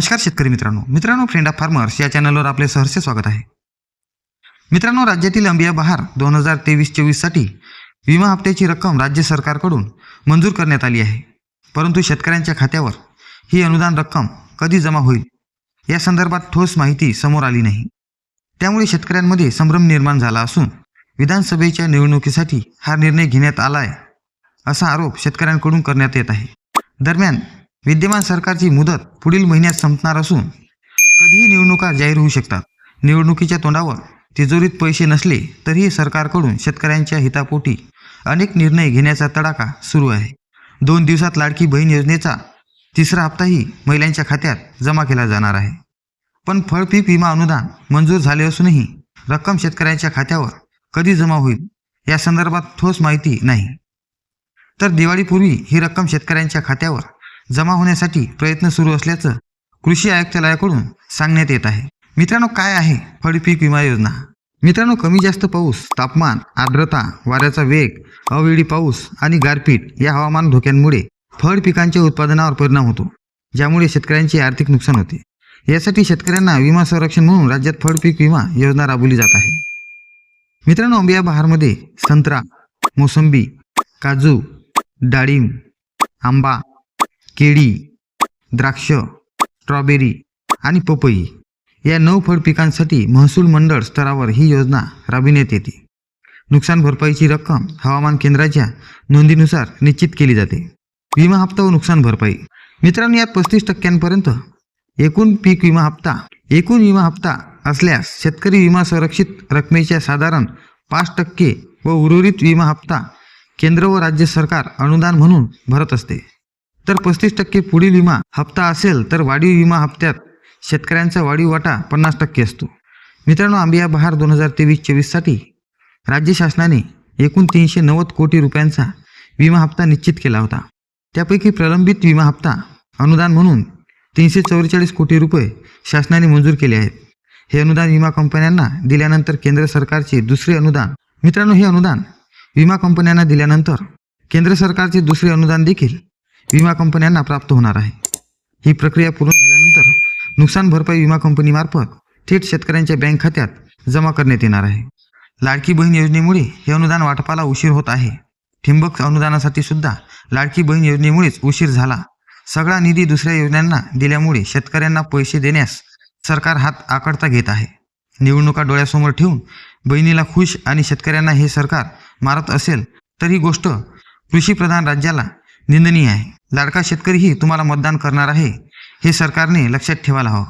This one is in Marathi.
नमस्कार शेतकरी मित्रांनो. मित्रांनो फ्रेंड ऑफ फार्मर्स या चॅनलवर आपले सहर्ष स्वागत आहे. मित्रांनो राज्यातील अंबिया बहार दोन हजार तेवीस चोवीससाठी विमा हप्त्याची रक्कम राज्य सरकारकडून मंजूर करण्यात आली आहे. परंतु शेतकऱ्यांच्या खात्यावर ही अनुदान रक्कम कधी जमा होईल? या संदर्भात ठोस माहिती समोर आली नाही. त्यामुळे शेतकऱ्यांमध्ये संभ्रम निर्माण झाला असून विधानसभेच्या निवडणुकीसाठी हा निर्णय घेण्यात आला आहे असा आरोप शेतकऱ्यांकडून करण्यात येत आहे. दरम्यान विद्यमान सरकारची मुदत पुढील महिन्यात संपणार असून कधीही निवडणुका जाहीर होऊ शकतात. निवडणुकीच्या तोंडावर तिजोरीत पैसे नसले तरीही सरकारकडून शेतकऱ्यांच्या हितापोटी अनेक निर्णय घेण्याचा तडाखा सुरू आहे. दोन दिवसात लाडकी बहीण योजनेचा तिसरा हप्ताही महिलांच्या खात्यात जमा केला जाणार आहे. पण फळपीक विमा अनुदान मंजूर झाले असूनही रक्कम शेतकऱ्यांच्या खात्यावर कधी जमा होईल या संदर्भात ठोस माहिती नाही. तर दिवाळीपूर्वी ही रक्कम शेतकऱ्यांच्या खात्यावर जमा होण्यासाठी प्रयत्न सुरू असल्याचं कृषी आयुक्तालयाकडून सांगण्यात येत आहे. मित्रांनो काय आहे फळपीक विमा योजना? मित्रांनो कमी जास्त पाऊस तापमान आर्द्रता वाऱ्याचा वेग अवेळी पाऊस आणि गारपीट या हवामान धोक्यांमुळे फळ पिकांच्या उत्पादनावर परिणाम होतो ज्यामुळे शेतकऱ्यांचे आर्थिक नुकसान होते. यासाठी शेतकऱ्यांना विमा संरक्षण म्हणून राज्यात फळपीक विमा योजना राबवली जात आहे. मित्रांनो अंबिया बहारमध्ये संत्रा मोसंबी काजू डाळिंब आंबा केळी द्राक्ष स्ट्रॉबेरी आणि पपई या नऊ फळ पिकांसाठी महसूल मंडळ स्तरावर ही योजना राबविण्यात येते. नुकसान भरपाईची रक्कम हवामान केंद्राच्या नोंदीनुसार निश्चित केली जाते. विमा हप्ता व नुकसान भरपाई. मित्रांनो यात पस्तीस टक्क्यांपर्यंत एकूण पीक विमा हप्ता एकूण विमा हप्ता असल्यास शेतकरी विमा संरक्षित रकमेच्या साधारण पाच टक्के व उर्वरित विमा हप्ता केंद्र व राज्य सरकार अनुदान म्हणून भरत असते. तर पस्तीस टक्के पुढील विमा हप्ता असेल तर वाढीव विमा हप्त्यात शेतकऱ्यांचा वाढीव वाटा पन्नास टक्के असतो. मित्रांनो आंबिया बहार दोन हजार तेवीस चोवीससाठी राज्य शासनाने एकूण तीनशे नव्वद कोटी रुपयांचा विमा हप्ता निश्चित केला होता. त्यापैकी प्रलंबित विमा हप्ता अनुदान म्हणून तीनशे चौवेचाळीस कोटी रुपये शासनाने मंजूर केले आहेत. हे अनुदान विमा कंपन्यांना दिल्यानंतर केंद्र सरकारचे दुसरे अनुदान मित्रांनो हे अनुदान विमा कंपन्यांना दिल्यानंतर केंद्र सरकारचे दुसरे अनुदान देखील विमा कंपन्यांना प्राप्त होणार आहे. ही प्रक्रिया पूर्ण झाल्यानंतर नुकसान भरपाई विमा कंपनीमार्फत थेट शेतकऱ्यांच्या बँक खात्यात जमा करण्यात येणार आहे. लाडकी बहीण योजनेमुळे हे अनुदान वाटपाला उशीर होत आहे. ठिंबक अनुदानासाठी सुद्धा लाडकी बहीण योजनेमुळेच उशीर झाला. सगळा निधी दुसऱ्या योजनांना दिल्यामुळे शेतकऱ्यांना पैसे देण्यास सरकार हात आकडता घेत आहे. निवडणुका डोळ्यासमोर ठेवून बहिणीला खुश आणि शेतकऱ्यांना हे सरकार मारत असेल तर ही गोष्ट कृषीप्रधान राज्याला निंदनीय आहे. लाडका शेतकरीही तुम्हाला मतदान करणार आहे हे सरकारने लक्षात ठेवायला हवं.